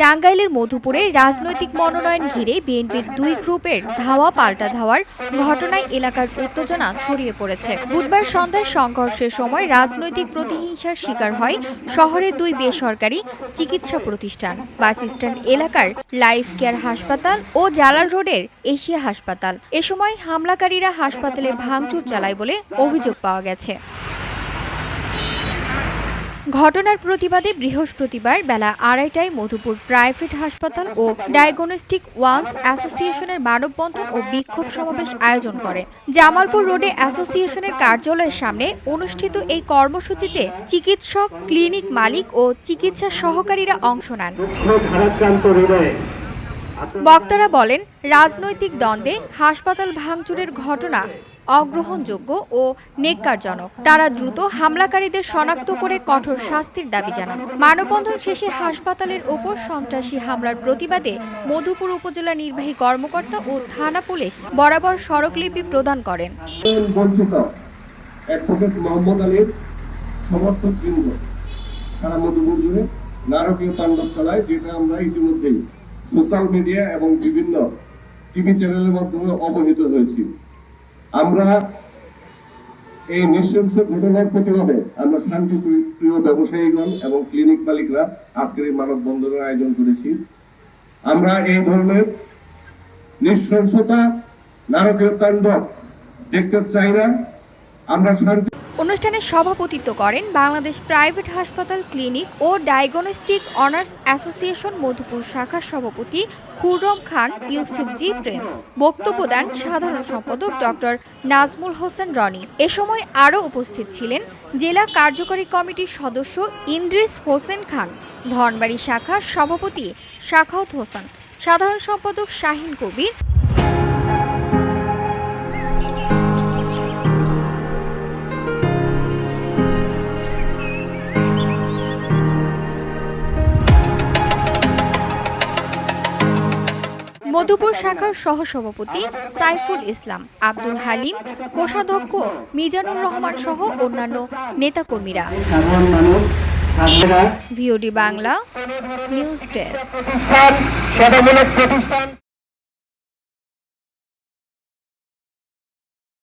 টাঙ্গাইলের মধুপুরে রাজনৈতিক মনোনয়ন ঘিরে বিএনপির দুই গ্রুপের ধাওয়া পাল্টা ধাওয়ার ঘটনায় এলাকার উত্তেজনা ছড়িয়ে পড়েছে। বুধবার সন্ধ্যায় সংঘর্ষের সময় রাজনৈতিক প্রতিহিংসার শিকার হয় শহরের দুই বেসরকারি চিকিৎসা প্রতিষ্ঠান। বাস স্ট্যান্ড এলাকার লাইফ কেয়ার হাসপাতাল ও জালাল রোডের এশিয়া হাসপাতাল। এ সময় হামলাকারীরা হাসপাতালে ভাঙচুর চালায় বলে অভিযোগ পাওয়া গেছে। ঘটনার প্রতিবাদে বৃহস্পতিবার বেলা আড়াইটায় মধুপুর প্রাইভেট হাসপাতাল ও ডায়াগনস্টিক ওয়ান্স অ্যাসোসিয়েশনের মানববন্ধন ও বিক্ষোভ সমাবেশ আয়োজন করে। জামালপুর রোডে অ্যাসোসিয়েশনের কার্যালয়ের সামনে অনুষ্ঠিত এই কর্মসূচিতে চিকিৎসক, ক্লিনিক মালিক ও চিকিৎসা সহকারীরা অংশ নেন। বক্তারা বলেন, রাজনৈতিক দ্বন্দ্বে হাসপাতাল ভাঙচুরের ঘটনা অগ্রহণযোগ্য ও নেককারজনক। তারা দ্রুত হামলাকারীদের শনাক্ত করে কঠোর শাস্তির দাবি জানান। মানববন্ধন শেষে হাসপাতালের ওপর সন্ত্রাসী হামলার প্রতিবাদে মধুপুর উপজেলা নির্বাহী কর্মকর্তা ও থানা পুলিশ বরাবর স্মারকলিপি প্রদান করেন। মধুপুর জুড়ে নারকীয় তাণ্ডব চালায়, যেটা আমরা ইতিমধ্যেই সোশ্যাল মিডিয়া এবং বিভিন্ন টিভি চ্যানেলের মাধ্যমে অবহিত হয়েছি। আমরা এই নৃশংস ঘটনার প্রতিবাদে আমরা শান্তি প্রিয় ব্যবসায়ীগণ এবং ক্লিনিক মালিকরা আজকের এই মানববন্ধনের আয়োজন করেছি। আমরা এই ধরনের নৃশংসতা, নারকীয় তাণ্ডব দেখতে চাই না। আমরা শান্তি অনুষ্ঠানে সভাপতিত্ব করেন বাংলাদেশ প্রাইভেট হাসপাতাল ক্লিনিক ও ডায়াগনস্টিক অনার্স অ্যাসোসিয়েশন মধুপুর শাখার সভাপতি খুররম খান ইউসুফজি প্রিন্স বক্তব্য দেন সাধারণ সম্পাদক ডক্টর নাজমুল হোসেন রনি। এ সময় আরও উপস্থিত ছিলেন জেলা কার্যকরী কমিটির সদস্য ইন্দ্রিস হোসেন খান, ধনবাড়ি শাখার সভাপতি শাখাউত হোসেন, সাধারণ সম্পাদক শাহিন কবির মধুপুর শাখার সহসভাপতি সাইফুল ইসলাম আব্দুল হালিম কোষাধ্যক্ষ মিজানুর রহমান সহ অন্যান্য নেতাকর্মীরা। VOD Bangla news desk.